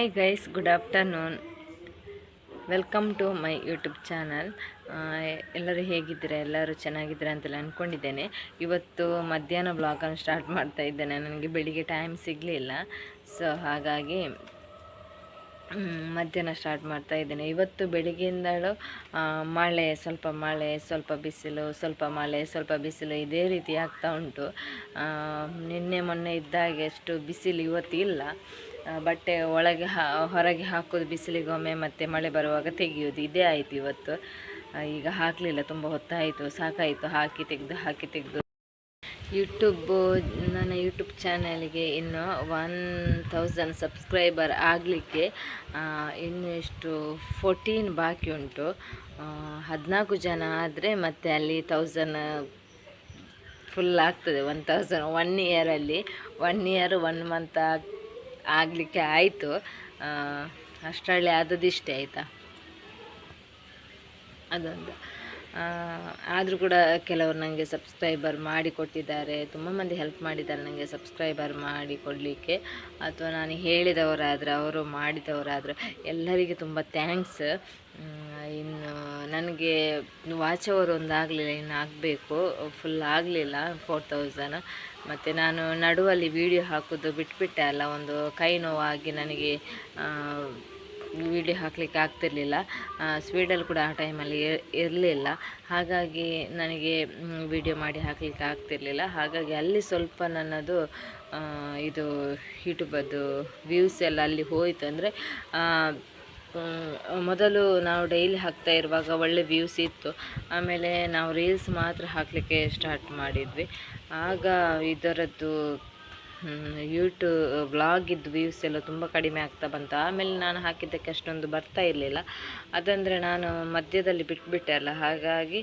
Hi guys good afternoon welcome to my YouTube channel ಎಲ್ಲರೂ ಹೇಗಿದ್ದೀರಾ? ಎಲ್ಲರೂ ಚೆನ್ನಾಗಿದ್ದೀರಾ ಅಂತೆಲ್ಲ ಅಂದ್ಕೊಂಡಿದ್ದೇನೆ ಇವತ್ತು ಮಧ್ಯಾಹ್ನ ಬ್ಲಾಗನ್ನು ಸ್ಟಾರ್ಟ್ ಮಾಡ್ತಾ ಇದ್ದೇನೆ. ನನಗೆ ಬೆಳಿಗ್ಗೆ ಟೈಮ್ ಸಿಗಲಿಲ್ಲ. ಸೊ ಹಾಗಾಗಿ ಮಧ್ಯಾಹ್ನ ಸ್ಟಾರ್ಟ್ ಮಾಡ್ತಾ ಇದ್ದೇನೆ. ಇವತ್ತು ಬೆಳಿಗ್ಗೆಯಿಂದಲೂ ಮಳೆ, ಸ್ವಲ್ಪ ಮಳೆ, ಸ್ವಲ್ಪ ಬಿಸಿಲು, ಸ್ವಲ್ಪ ಮಳೆ, ಸ್ವಲ್ಪ ಬಿಸಿಲು ಇದೇ ರೀತಿ ಆಗ್ತಾ ಉಂಟು. ನಿನ್ನೆ ಮೊನ್ನೆ ಇದ್ದಾಗೆ ಅಷ್ಟು ಬಿಸಿಲು ಇವತ್ತು ಇಲ್ಲ. ಬಟ್ಟೆ ಒಳಗೆ ಹೊರಗೆ ಹಾಕೋದು ಬಿಸಿಲಿಗೊಮ್ಮೆ, ಮತ್ತು ಮಳೆ ಬರುವಾಗ ತೆಗೆಯೋದು ಇದೇ ಆಯಿತು ಇವತ್ತು. ಈಗ ಹಾಕಲಿಲ್ಲ, ತುಂಬ ಹೊತ್ತಾಯಿತು, ಸಾಕಾಯಿತು. ಹಾಕಿ ತೆಗೆದು ಹಾಕಿ ತೆಗೆದು. ಯೂಟ್ಯೂಬ್, ನನ್ನ ಯೂಟ್ಯೂಬ್ ಚಾನಲ್ಗೆ ಇನ್ನು ಒನ್ ತೌಸಂಡ್ ಸಬ್ಸ್ಕ್ರೈಬರ್ ಆಗಲಿಕ್ಕೆ ಇನ್ನು ಎಷ್ಟು ಫೋರ್ಟೀನ್ ಬಾಕಿ ಉಂಟು. ಹದಿನಾಲ್ಕು ಜನ ಆದರೆ ಮತ್ತೆ ಅಲ್ಲಿ ತೌಸಂಡ್ ಫುಲ್ ಆಗ್ತದೆ, ಒನ್ ತೌಸಂಡ್, ಒನ್ ಇಯರಲ್ಲಿ, ಒನ್ ಇಯರ್, ಒನ್ ಮಂತ್ ಆಗಲಿಕ್ಕೆ ಆಯಿತು. ಅಷ್ಟರಲ್ಲಿ ಆದದಿಷ್ಟೇ ಆಯಿತಾ? ಅದೊಂದು. ಆದರೂ ಕೂಡ ಕೆಲವರು ನನಗೆ ಸಬ್ಸ್ಕ್ರೈಬರ್ ಮಾಡಿ ಕೊಟ್ಟಿದ್ದಾರೆ. ತುಂಬ ಮಂದಿ ಹೆಲ್ಪ್ ಮಾಡಿದ್ದಾರೆ ನನಗೆ ಸಬ್ಸ್ಕ್ರೈಬರ್ ಮಾಡಿ ಕೊಡಲಿಕ್ಕೆ. ಅಥವಾ ನಾನು ಹೇಳಿದವರಾದರೆ, ಅವರು ಮಾಡಿದವರಾದರೆ ಎಲ್ಲರಿಗೆ ತುಂಬ ಥ್ಯಾಂಕ್ಸ್ ಇನ್ನು ನನಗೆ ವಾಚ್ ಅವರ್ ಇನ್ನು ಆಗಬೇಕು. ಫುಲ್ ಆಗಲಿಲ್ಲ ಫೋರ್ ತೌಸಂಡ್ ಮತ್ತು ನಾನು ನಡುವಲ್ಲಿ ವೀಡಿಯೋ ಹಾಕೋದು ಬಿಟ್ಬಿಟ್ಟೆ ಅಲ್ಲ, ಒಂದು ಕೈ ನೋವಾಗಿ ನನಗೆ ವಿಡಿಯೋ ಹಾಕಲಿಕ್ಕೆ ಆಗ್ತಿರಲಿಲ್ಲ. ಸ್ವೀಡಲ್ಲಿ ಕೂಡ ಆ ಟೈಮಲ್ಲಿ ಇರಲಿಲ್ಲ. ಹಾಗಾಗಿ ನನಗೆ ವಿಡಿಯೋ ಮಾಡಿ ಹಾಕಲಿಕ್ಕೆ ಆಗ್ತಿರಲಿಲ್ಲ. ಹಾಗಾಗಿ ಅಲ್ಲಿ ಸ್ವಲ್ಪ ನನ್ನದು ಇದು ಯೂಟ್ಯೂಬದ್ದು ವ್ಯೂಸ್ ಎಲ್ಲ ಅಲ್ಲಿ ಹೋಯಿತು ಅಂದರೆ ಮೊದಲು ನಾವು ಡೈಲಿ ಹಾಕ್ತಾ ಇರುವಾಗ ಒಳ್ಳೆ ವ್ಯೂಸ್ ಇತ್ತು. ಆಮೇಲೆ ನಾವು ರೀಲ್ಸ್ ಮಾತ್ರ ಹಾಕಲಿಕ್ಕೆ ಸ್ಟಾರ್ಟ್ ಮಾಡಿದ್ವಿ. ಆಗ ಇದರದ್ದು ಯೂಟ್ಯೂ ವ್ಲಾಗಿದ್ದು ವ್ಯೂಸ್ ಎಲ್ಲ ತುಂಬ ಕಡಿಮೆ ಆಗ್ತಾ ಬಂತು. ಆಮೇಲೆ ನಾನು ಹಾಕಿದ್ದಕ್ಕೆ ಅಷ್ಟೊಂದು ಬರ್ತಾ ಇರಲಿಲ್ಲ. ಅದಂದರೆ ನಾನು ಮಧ್ಯದಲ್ಲಿ ಬಿಟ್ಬಿಟ್ಟೆ ಅಲ್ಲ. ಹಾಗಾಗಿ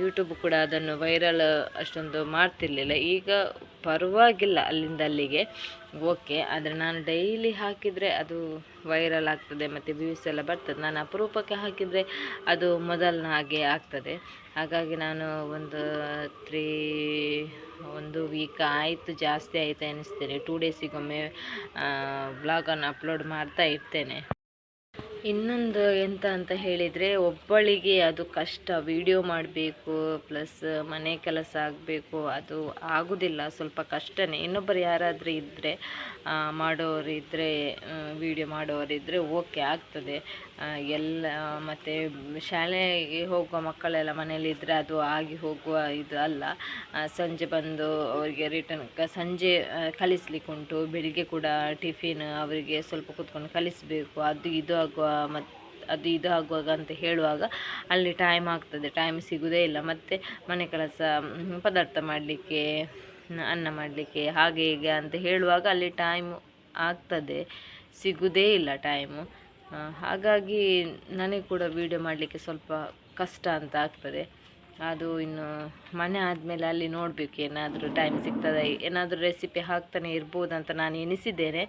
ಯೂಟ್ಯೂಬ್ ಕೂಡ ಅದನ್ನು ವೈರಲ್ ಅಷ್ಟೊಂದು ಮಾಡ್ತಿರ್ಲಿಲ್ಲ. ಈಗ ಪರವಾಗಿಲ್ಲ ಅಲ್ಲಿಂದ ಅಲ್ಲಿಗೆ. ಓಕೆ ಆದರೆ ನಾನು ಡೈಲಿ ಹಾಕಿದರೆ ಅದು ವೈರಲ್ ಆಗ್ತದೆ, ಮತ್ತು ವ್ಯೂಸ್ ಎಲ್ಲ ಬರ್ತದೆ. ನಾನು ಅಪರೂಪಕ್ಕೆ ಹಾಕಿದರೆ ಅದು ಮೊದಲಿನ ಹಾಗೆ ಆಗ್ತದೆ. ಹಾಗಾಗಿ ನಾನು ಒಂದು ತ್ರೀ ಒಂದು ವೀಕ್ ಆಯಿತು, ಜಾಸ್ತಿ ಆಯಿತು ಅನ್ನಿಸ್ತೇನೆ ಟೂ ಡೇಸಿಗೊಮ್ಮೆ ಬ್ಲಾಗನ್ನು ಅಪ್ಲೋಡ್ ಮಾಡ್ತಾ ಇರ್ತೇನೆ. ಇನ್ನೊಂದು ಎಂತ ಅಂತ ಹೇಳಿದರೆ ಒಬ್ಬಳಿಗೆ ಅದು ಕಷ್ಟ ವಿಡಿಯೋ ಮಾಡಬೇಕು ಪ್ಲಸ್ ಮನೆ ಕೆಲಸ ಆಗಬೇಕು, ಅದು ಆಗೋದಿಲ್ಲ, ಸ್ವಲ್ಪ ಕಷ್ಟನೇ. ಇನ್ನೊಬ್ಬರು ಯಾರಾದರೂ ಇದ್ದರೆ ಮಾಡೋರಿದ್ದರೆ ವೀಡಿಯೋ ಮಾಡೋರಿದ್ದರೆ ಓಕೆ ಆಗ್ತದೆ. ಎಲ್ಲ, ಮತ್ತು ಶಾಲೆಗೆ ಹೋಗುವ ಮಕ್ಕಳೆಲ್ಲ ಮನೆಯಲ್ಲಿದ್ದರೆ ಅದು ಆಗಿ ಹೋಗುವ ಇದು ಅಲ್ಲ. ಸಂಜೆ ಬಂದು ಅವರಿಗೆ ರಿಟರ್ನ್ ಕ, ಸಂಜೆ ಕಲಿಸಲಿಕ್ಕುಂಟು ಬೆಳಿಗ್ಗೆ ಕೂಡ ಟಿಫಿನ್ ಅವರಿಗೆ ಸ್ವಲ್ಪ ಕೂತ್ಕೊಂಡು ಕಲಿಸಬೇಕು. ಅದು ಇದು ಆಗುವ ಮತ್ತು ಅದು ಇದು ಆಗುವಾಗ ಅಂತ ಹೇಳುವಾಗ ಅಲ್ಲಿ ಟೈಮ್ ಆಗ್ತದೆ. ಟೈಮ್ ಸಿಗುವುದೇ ಇಲ್ಲ. ಮತ್ತು ಮನೆ ಕೆಲಸ ಪದಾರ್ಥ ಮಾಡಲಿಕ್ಕೆ, ಅನ್ನ ಮಾಡಲಿಕ್ಕೆ ಹಾಗೆ ಹೀಗೆ ಅಂತ ಹೇಳುವಾಗ ಅಲ್ಲಿ ಟೈಮ್ ಆಗ್ತದೆ. ಸಿಗುವುದೇ ಇಲ್ಲ ಟೈಮು ಹಾಗಾಗಿ ನನಗೆ ಕೂಡ ವೀಡಿಯೋ ಮಾಡಲಿಕ್ಕೆ ಸ್ವಲ್ಪ ಕಷ್ಟ ಅಂತ ಆಗ್ತದೆ. ಅದು ಇನ್ನು ಮನೆ ಆದಮೇಲೆ ಅಲ್ಲಿ ನೋಡಬೇಕು, ಏನಾದರೂ ಟೈಮ್ ಸಿಗ್ತದೆ, ಏನಾದರೂ ರೆಸಿಪಿ ಹಾಕ್ತಾನೆ ಇರ್ಬೋದಂತ ನಾನು ಎನಿಸಿದ್ದೇನೆ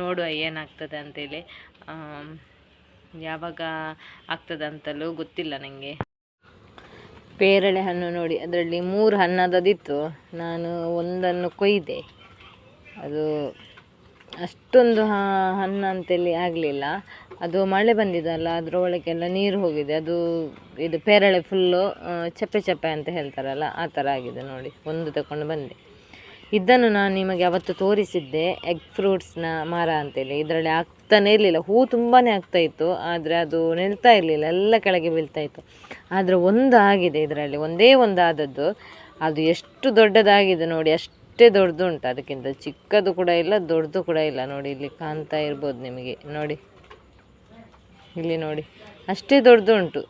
ನೋಡುವ ಏನಾಗ್ತದೆ ಅಂತೇಳಿ. ಯಾವಾಗ ಆಗ್ತದೆ ಅಂತಲೂ ಗೊತ್ತಿಲ್ಲ ನನಗೆ ಪೇರಳೆ ಹಣ್ಣು ನೋಡಿ, ಅದರಲ್ಲಿ ಮೂರು ಹಣ್ಣದದಿತ್ತು. ನಾನು ಒಂದನ್ನು ಕೊಯ್ದೆ. ಅದು ಅಷ್ಟೊಂದು ಹಣ್ಣು ಅಂತೇಳಿ ಆಗಲಿಲ್ಲ. ಅದು ಮಳೆ ಬಂದಿದೆಯಲ್ಲ ಅದರ ಒಳಗೆಲ್ಲ ನೀರು ಹೋಗಿದೆ. ಅದು, ಇದು ಪೇರಳೆ ಫುಲ್ಲು ಚಪ್ಪೆ ಚಪ್ಪೆ ಅಂತ ಹೇಳ್ತಾರಲ್ಲ, ಆ ಥರ ಆಗಿದೆ ನೋಡಿ. ಒಂದು ತಗೊಂಡು ಬಂದೆ. ಇದನ್ನು ನಾನು ನಿಮಗೆ ಅವತ್ತು ತೋರಿಸಿದ್ದೆ ಎಗ್ ಫ್ರೂಟ್ಸ್ನ ಮರ ಅಂತೇಳಿ. ಇದರಲ್ಲಿ ಆಗ್ತಾನೇ ಇರಲಿಲ್ಲ. ಹೂ ತುಂಬಾ ಆಗ್ತಾ ಇತ್ತು, ಆದರೆ ಅದು ನಿಲ್ತಾ ಇರಲಿಲ್ಲ. ಎಲ್ಲ ಕೆಳಗೆ ಬೀಳ್ತಾ ಇತ್ತು. ಆದರೆ ಒಂದು ಆಗಿದೆ ಇದರಲ್ಲಿ. ಒಂದೇ ಒಂದು ಆದದ್ದು ಅದು ಎಷ್ಟು ದೊಡ್ಡದಾಗಿದೆ ನೋಡಿ, ಅಷ್ಟೇ ದೊಡ್ಡದು ಉಂಟು, ಅದಕ್ಕಿಂತ ಚಿಕ್ಕದು ಕೂಡ ಇಲ್ಲ, ದೊಡ್ಡದು ಕೂಡ ಇಲ್ಲ. ನೋಡಿ, ಇಲ್ಲಿ ಕಾಣ್ತಾ ಇರ್ಬೋದು ನಿಮಗೆ. ನೋಡಿ, ಇಲ್ಲಿ ನೋಡಿ. ಅಷ್ಟೇ ದೊಡ್ಡದು ಉಂಟು.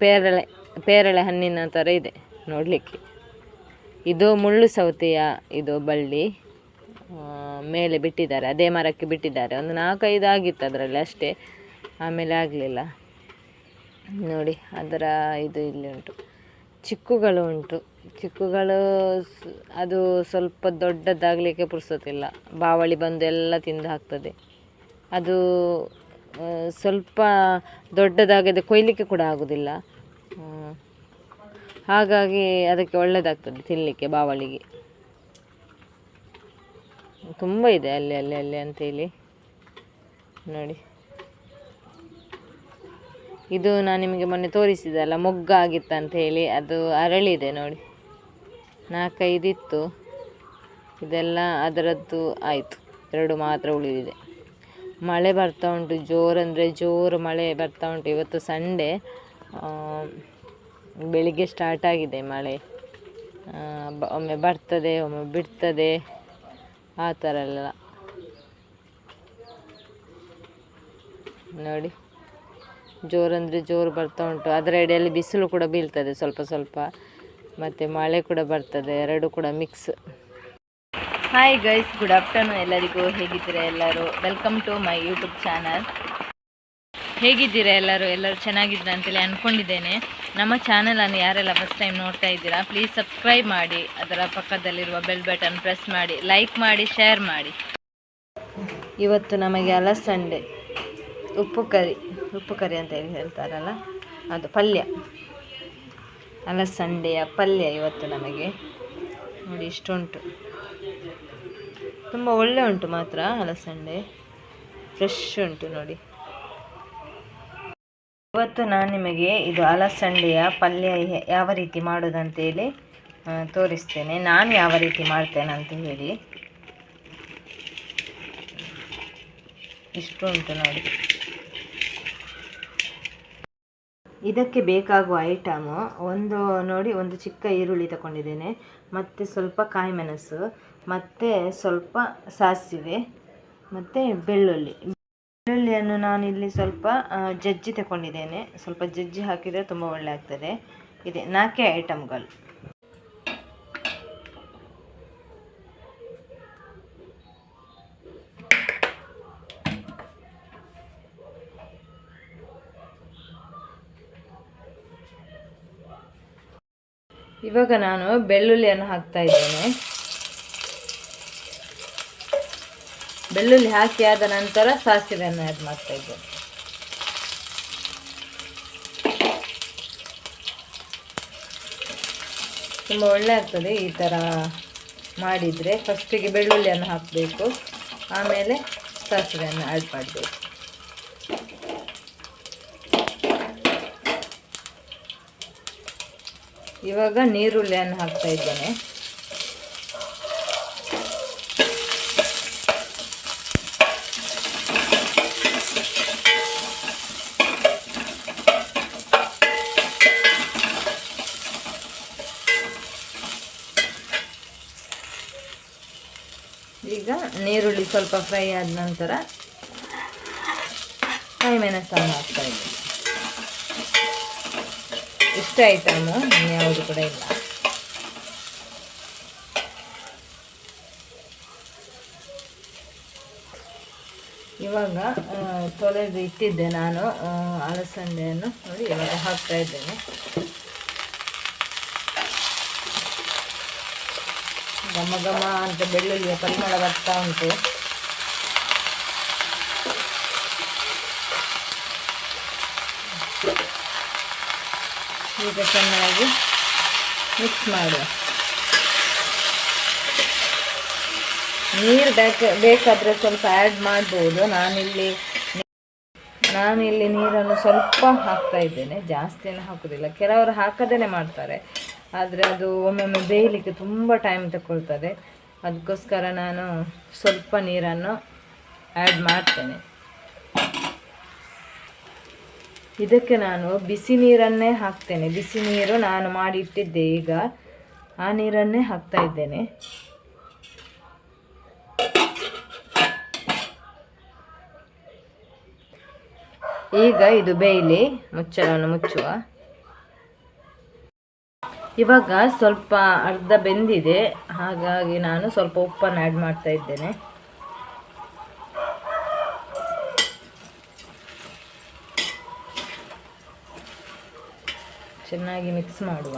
ಪೇರಳೆ ಪೇರಳೆ ಹಣ್ಣಿನ ಥರ ಇದೆ ನೋಡಲಿಕ್ಕೆ. ಇದು ಮುಳ್ಳು ಸೌತೆಯ, ಇದು ಬಳ್ಳಿ ಮೇಲೆ ಬಿಟ್ಟಿದ್ದಾರೆ. ಅದೇ ಮರಕ್ಕೆ ಬಿಟ್ಟಿದ್ದಾರೆ. ಒಂದು ನಾಲ್ಕೈದು ಆಗಿತ್ತು ಅದರಲ್ಲಿ ಅಷ್ಟೇ. ಆಮೇಲೆ ಆಗಲಿಲ್ಲ. ನೋಡಿ, ಅದರ ಇದು ಇಲ್ಲಿ ಉಂಟು. ಚಿಕ್ಕುಗಳು ಉಂಟು. ಚಿಕ್ಕುಗಳು ಅದು ಸ್ವಲ್ಪ ದೊಡ್ಡದಾಗಲಿಕ್ಕೆ ಪುರ್ಸೋತಿಲ್ಲ ಬಾವಳಿ ಬಂದು ಎಲ್ಲ ತಿಂದು ಹಾಕ್ತದೆ. ಅದು ಸ್ವಲ್ಪ ದೊಡ್ಡದಾಗದೆ ಕೊಯ್ಲಿಕ್ಕೆ ಕೂಡ ಆಗೋದಿಲ್ಲ. ಹಾಗಾಗಿ ಅದಕ್ಕೆ ಒಳ್ಳೆಯದಾಗ್ತದೆ ತಿನ್ನಲಿಕ್ಕೆ ಬಾವಳಿಗೆ. ತುಂಬ ಇದೆ ಅಲ್ಲಿ ಅಲ್ಲಿ ಅಲ್ಲಿ ಅಂತೇಳಿ. ನೋಡಿ. ಇದು ನಾನು ನಿಮಗೆ ಮೊನ್ನೆ ತೋರಿಸಿದಲ್ಲ ಮೊಗ್ಗಾಗಿತ್ತಂತ ಹೇಳಿ ಅದು ಅರಳಿದೆ ನೋಡಿ. ನಾಲ್ಕೈದಿತ್ತು. ಇದೆಲ್ಲ ಅದರದ್ದು ಆಯಿತು. ಎರಡು ಮಾತ್ರ ಉಳಿದಿದೆ. ಮಳೆ ಬರ್ತಾ ಉಂಟು. ಜೋರಂದರೆ ಜೋರು ಮಳೆ ಬರ್ತಾ ಉಂಟು. ಇವತ್ತು ಸಂಡೇ ಬೆಳಿಗ್ಗೆ ಸ್ಟಾರ್ಟ್ ಆಗಿದೆ ಮಳೆ. ಒಮ್ಮೆ ಬರ್ತದೆ, ಒಮ್ಮೆ ಬಿಡ್ತದೆ. ಆ ಥರ ಎಲ್ಲ. ನೋಡಿ. ಜೋರಂದರೆ ಜೋರು ಬರ್ತಾ ಉಂಟು. ಅದರ ಎಡೆಯಲ್ಲಿ ಬಿಸಿಲು ಕೂಡ ಬೀಳ್ತದೆ ಸ್ವಲ್ಪ ಸ್ವಲ್ಪ. ಮತ್ತು ಮಳೆ ಕೂಡ ಬರ್ತದೆ, ಎರಡು ಕೂಡ mix hi guys good afternoon ಎಲ್ಲರಿಗೂ. ಹೇಗಿದ್ದೀರಾ ಎಲ್ಲರೂ? Welcome to my YouTube channel ಹೇಗಿದ್ದೀರಾ ಎಲ್ಲರೂ? ಎಲ್ಲರೂ ಚೆನ್ನಾಗಿದ್ದೀರಾ ಅಂತೇಳಿ ಅಂದ್ಕೊಂಡಿದ್ದೇನೆ ನಮ್ಮ ಚಾನಲನ್ನು ಯಾರೆಲ್ಲ ಫಸ್ಟ್ ಟೈಮ್ ನೋಡ್ತಾ ಇದ್ದೀರಾ ಪ್ಲೀಸ್ ಸಬ್ಸ್ಕ್ರೈಬ್ ಮಾಡಿ. ಅದರ ಪಕ್ಕದಲ್ಲಿರುವ ಬೆಲ್ ಬಟನ್ ಪ್ರೆಸ್ ಮಾಡಿ. ಲೈಕ್ ಮಾಡಿ ಶೇರ್ ಮಾಡಿ. ಇವತ್ತು ನಮಗೆ ಅಲಸಂಡೆ, ಉಪ್ಪು ಕರಿ ಉಪ್ಪು ಕರಿ ಅಂತ ಹೇಳಿ ಹೇಳ್ತಾರಲ್ಲ, ಅದು ಪಲ್ಯ. ಅಲಸಂಡೆಯ ಪಲ್ಯ ಇವತ್ತು ನಮಗೆ. ನೋಡಿ ಇಷ್ಟುಂಟು. ತುಂಬ ಒಳ್ಳೆ ಉಂಟು ಮಾತ್ರ ಅಲಸಂಡೆ. ಫ್ರೆಶ್ ಉಂಟು ನೋಡಿ. ಇವತ್ತು ನಾನು ನಿಮಗೆ ಇದು ಅಲಸಂಡೆಯ ಪಲ್ಯ ಯಾವ ರೀತಿ ಮಾಡೋದಂತೇಳಿ ತೋರಿಸ್ತೇನೆ. ನಾನು ಯಾವ ರೀತಿ ಮಾಡ್ತೇನೆ ಅಂತ ಹೇಳಿ. ಇಷ್ಟು ಉಂಟು ನೋಡಿ. ಇದಕ್ಕೆ ಬೇಕಾಗುವ ಐಟಮು ಒಂದು ನೋಡಿ, ಒಂದು ಚಿಕ್ಕ ಈರುಳ್ಳಿ ತಗೊಂಡಿದ್ದೇನೆ. ಮತ್ತು ಸ್ವಲ್ಪ ಕಾಯಿ ಮೆಣಸು, ಮತ್ತು ಸ್ವಲ್ಪ ಸಾಸಿವೆ, ಮತ್ತು ಬೆಳ್ಳುಳ್ಳಿ. ಬೆಳ್ಳುಳ್ಳಿಯನ್ನು ನಾನು ಇಲ್ಲಿ ಸ್ವಲ್ಪ ಜಜ್ಜಿ ತಗೊಂಡಿದ್ದೇನೆ. ಸ್ವಲ್ಪ ಜಜ್ಜಿ ಹಾಕಿದರೆ ತುಂಬ ಒಳ್ಳೆ ಆಗ್ತದೆ. ಇದೆ ನಾಲ್ಕೇ ಐಟಮ್ಗಳು ಇವಾಗ ನಾನು ಬೆಳ್ಳುಳ್ಳಿಯನ್ನು ಹಾಕ್ತಾ ಇದ್ದೇನೆ. ಬೆಳ್ಳುಳ್ಳಿ ಹಾಕಿ ಆದ ನಂತರ ಸಾಸಿವೆಯನ್ನು ಆ್ಯಡ್ ಮಾಡ್ತಾ ಇದ್ದೇನೆ. ತುಂಬ ಒಳ್ಳೆ ಆಗ್ತದೆ ಈ ಥರ ಮಾಡಿದರೆ. ಫಸ್ಟಿಗೆ ಬೆಳ್ಳುಳ್ಳಿಯನ್ನು ಹಾಕಬೇಕು. ಆಮೇಲೆ ಸಾಸಿವೆಯನ್ನು ಆ್ಯಡ್ ಮಾಡಬೇಕು. ಇವಾಗ ನೀರುಳ್ಳಿಯನ್ನು ಹಾಕ್ತಾ ಇದ್ದೇನೆ. ಈಗ ನೀರುಳ್ಳಿ ಸ್ವಲ್ಪ ಫ್ರೈ ಆದ ನಂತರ ಕಾಯಿ ಮೆಣಸನ್ನು ಹಾಕ್ತಾ ಇದ್ದೀನಿ. ಇಷ್ಟ ಐಟಮು ಯಾವುದು ಕೂಡ ಇಲ್ಲ. ಇವಾಗ ತೊಳೆದು ಇಟ್ಟಿದ್ದೆ ನಾನು ಅಲಸಂದೆಯನ್ನು ನೋಡಿ, ಇವಾಗ ಹಾಕ್ತಾ ಇದ್ದೇನೆ. ಘಮ ಘಮ ಅಂತ ಬೆಳ್ಳುಳ್ಳಿಯ ಪರಿಮಳ ಬರ್ತಾ ಉಂಟು. ಈಗ ಚೆನ್ನಾಗಿ ಮಿಕ್ಸ್ ಮಾಡುವ. ನೀರು ಬೇಕ, ಬೇಕಾದರೆ ಸ್ವಲ್ಪ ಆ್ಯಡ್ ಮಾಡ್ಬೋದು. ನಾನಿಲ್ಲಿ ನಾನಿಲ್ಲಿ ನೀರನ್ನು ಸ್ವಲ್ಪ ಹಾಕ್ತಾ ಇದ್ದೇನೆ. ಜಾಸ್ತಿಯನ್ನು ಹಾಕೋದಿಲ್ಲ. ಕೆಲವರು ಹಾಕದೇ ಮಾಡ್ತಾರೆ. ಆದರೆ ಅದು ಒಮ್ಮೊಮ್ಮೆ ಬೇಯಲಿಕ್ಕೆ ತುಂಬ ಟೈಮ್ ತಗೊಳ್ತದೆ. ಅದಕ್ಕೋಸ್ಕರ ನಾನು ಸ್ವಲ್ಪ ನೀರನ್ನು ಆ್ಯಡ್ ಮಾಡ್ತೇನೆ. ಇದಕ್ಕೆ ನಾನು ಬಿಸಿ ನೀರನ್ನೇ ಹಾಕ್ತೇನೆ. ಬಿಸಿ ನೀರು ನಾನು ಮಾಡಿಟ್ಟಿದ್ದೆ ಈಗ. ಆ ನೀರನ್ನೇ ಹಾಕ್ತಾ ಇದ್ದೇನೆ. ಈಗ ಇದು ಬೇಯಲಿ. ಮುಚ್ಚಳವನ್ನು ಮುಚ್ಚುವ. ಇವಾಗ ಸ್ವಲ್ಪ ಅರ್ಧ ಬೆಂದಿದೆ. ಹಾಗಾಗಿ ನಾನು ಸ್ವಲ್ಪ ಉಪ್ಪನ್ನು ಆ್ಯಡ್ ಮಾಡ್ತಾ ಇದ್ದೇನೆ. ಚೆನ್ನಾಗಿ ಮಿಕ್ಸ್ ಮಾಡುವ.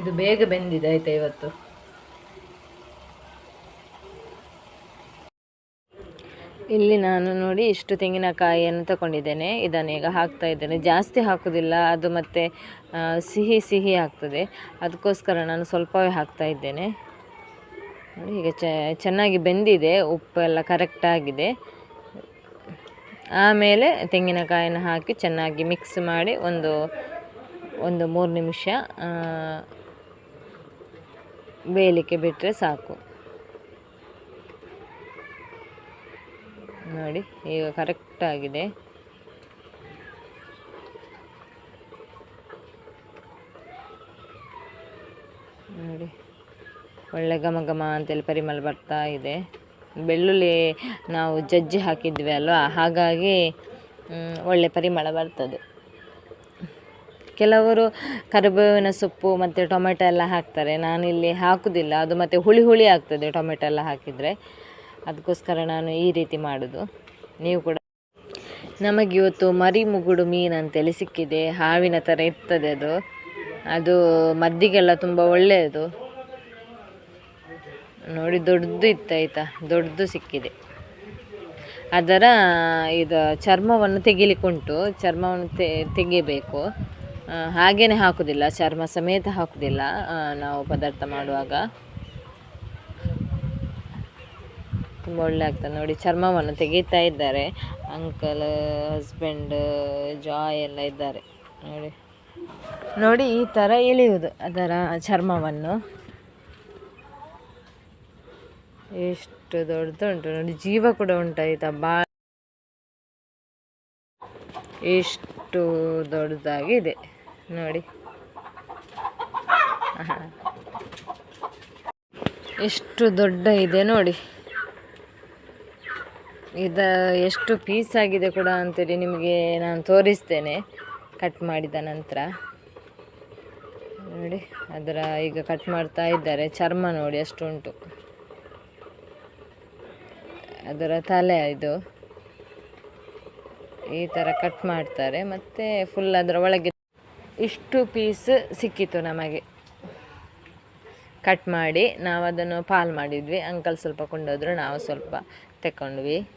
ಇದು ಬೇಗ ಬೆಂದಿದೆ ಆಯ್ತಾ ಇವತ್ತು? ಇಲ್ಲಿ ನಾನು ನೋಡಿ ಇಷ್ಟು ತೆಂಗಿನಕಾಯಿಯನ್ನು ತಗೊಂಡಿದ್ದೇನೆ. ಇದನ್ನು ಈಗ ಹಾಕ್ತಾ ಇದ್ದೇನೆ. ಜಾಸ್ತಿ ಹಾಕೋದಿಲ್ಲ ಅದು ಮತ್ತೆ ಸಿಹಿ ಸಿಹಿ ಆಗ್ತದೆ. ಅದಕ್ಕೋಸ್ಕರ ನಾನು ಸ್ವಲ್ಪವೇ ಹಾಕ್ತಾ ಇದ್ದೇನೆ. ನೋಡಿ, ಈಗ ಚೆನ್ನಾಗಿ ಬೆಂದಿದೆ, ಉಪ್ಪೆಲ್ಲ ಕರೆಕ್ಟಾಗಿದೆ ಆಮೇಲೆ ತೆಂಗಿನಕಾಯನ್ನು ಹಾಕಿ ಚೆನ್ನಾಗಿ ಮಿಕ್ಸ್ ಮಾಡಿ ಒಂದು ಒಂದು ಮೂರು ನಿಮಿಷ ಬೇಯಲಿಕ್ಕೆ ಬಿಟ್ಟರೆ ಸಾಕು. ನೋಡಿ, ಈಗ ಕರೆಕ್ಟ್ ಆಗಿದೆ. ನೋಡಿ, ಒಳ್ಳೆ ಘಮ ಘಮ ಅಂತೇಳಿ ಪರಿಮಳ ಬರ್ತಾ ಇದೆ. ಬೆಳ್ಳುಳ್ಳಿ ನಾವು ಜಜ್ಜಿ ಹಾಕಿದ್ವಿ ಅಲ್ವಾ? ಹಾಗಾಗಿ ಒಳ್ಳೆ ಪರಿಮಳ ಬರ್ತದೆ. ಕೆಲವರು ಕರಿಬೇವಿನ ಸೊಪ್ಪು ಮತ್ತು ಟೊಮೆಟೊ ಎಲ್ಲ ಹಾಕ್ತಾರೆ. ನಾನು ಇಲ್ಲಿ ಹಾಕುವುದಿಲ್ಲ ಅದು ಮತ್ತು ಹುಳಿ ಹುಳಿ ಆಗ್ತದೆ ಟೊಮೆಟೊ ಎಲ್ಲ ಹಾಕಿದರೆ. ಅದಕ್ಕೋಸ್ಕರ ನಾನು ಈ ರೀತಿ ಮಾಡೋದು. ನೀವು ಕೂಡ ನಮಗೆ ಇವತ್ತು ಮರಿ ಮುಗುಡು ಮೀನು ಅಂತೇಳಿ ಸಿಕ್ಕಿದೆ. ಹಾವಿನ ಥರ ಇರ್ತದೆ ಅದು. ಅದು ಮದ್ದಿಗೆಲ್ಲ ತುಂಬ ಒಳ್ಳೆಯದು. ನೋಡಿ, ದೊಡ್ಡದು ಇತ್ತು ಆಯಿತಾ? ದೊಡ್ಡದು ಸಿಕ್ಕಿದೆ. ಅದರ ಇದು ಚರ್ಮವನ್ನು ತೆಗಿಲಿಕ್ಕುಂಟು. ಚರ್ಮವನ್ನು ತೆ, ತೆಗಿಬೇಕು. ಆ, ಹಾಗೇನೆ ಹಾಕುವುದಿಲ್ಲ ಚರ್ಮ ಸಮೇತ ಹಾಕುವುದಿಲ್ಲ ನಾವು ಪದಾರ್ಥ ಮಾಡುವಾಗ. ತುಂಬ ಒಳ್ಳೆ ಆಗ್ತದೆ ನೋಡಿ ಚರ್ಮವನ್ನು ತೆಗಿತಾ ಇದ್ದಾರೆ. ಅಂಕಲ್ ಹಸ್ಬೆಂಡ್ ಜಾಯ್ ಎಲ್ಲ ಇದ್ದಾರೆ. ನೋಡಿ. ನೋಡಿ ಈ ಥರ ಎಳೆಯುವುದು ಅದರ ಚರ್ಮವನ್ನು. ಎಷ್ಟು ದೊಡ್ಡದುಂಟು ನೋಡಿ ಜೀವ ಕೂಡ ಉಂಟಾಯ್ತಾ ಬಾ ಎಷ್ಟು ದೊಡ್ಡದಾಗಿದೆ. ನೋಡಿ. ಎಷ್ಟು ದೊಡ್ಡ ಇದೆ ನೋಡಿ. ಇದ ಎಷ್ಟು ಪೀಸ್ ಆಗಿದೆ ಕೂಡ ಅಂತೇಳಿ ನಿಮಗೆ ನಾನು ತೋರಿಸ್ತೇನೆ. ಕಟ್ ಮಾಡಿದ ನಂತರ. ನೋಡಿ, ಅದರ ಈಗ ಕಟ್ ಮಾಡ್ತಾ ಇದ್ದಾರೆ. ಚರ್ಮ ನೋಡಿ ಎಷ್ಟು ಉಂಟು ಅದರ ತಲೆ ಇದು. ಈ ಥರ ಕಟ್ ಮಾಡ್ತಾರೆ. ಮತ್ತು ಫುಲ್ ಅದರ ಒಳಗೆ ಇಷ್ಟು ಪೀಸ್ ಸಿಕ್ಕಿತು ನಮಗೆ. ಕಟ್ ಮಾಡಿ ನಾವು ಅದನ್ನು ಪಾಲ್ ಮಾಡಿದ್ವಿ. ಅಂಕಲ್ ಸ್ವಲ್ಪ ಕೊಂಡೋದ್ರು, ನಾವು ಸ್ವಲ್ಪ ತೆಕ್ಕೊಂಡ್ವಿ.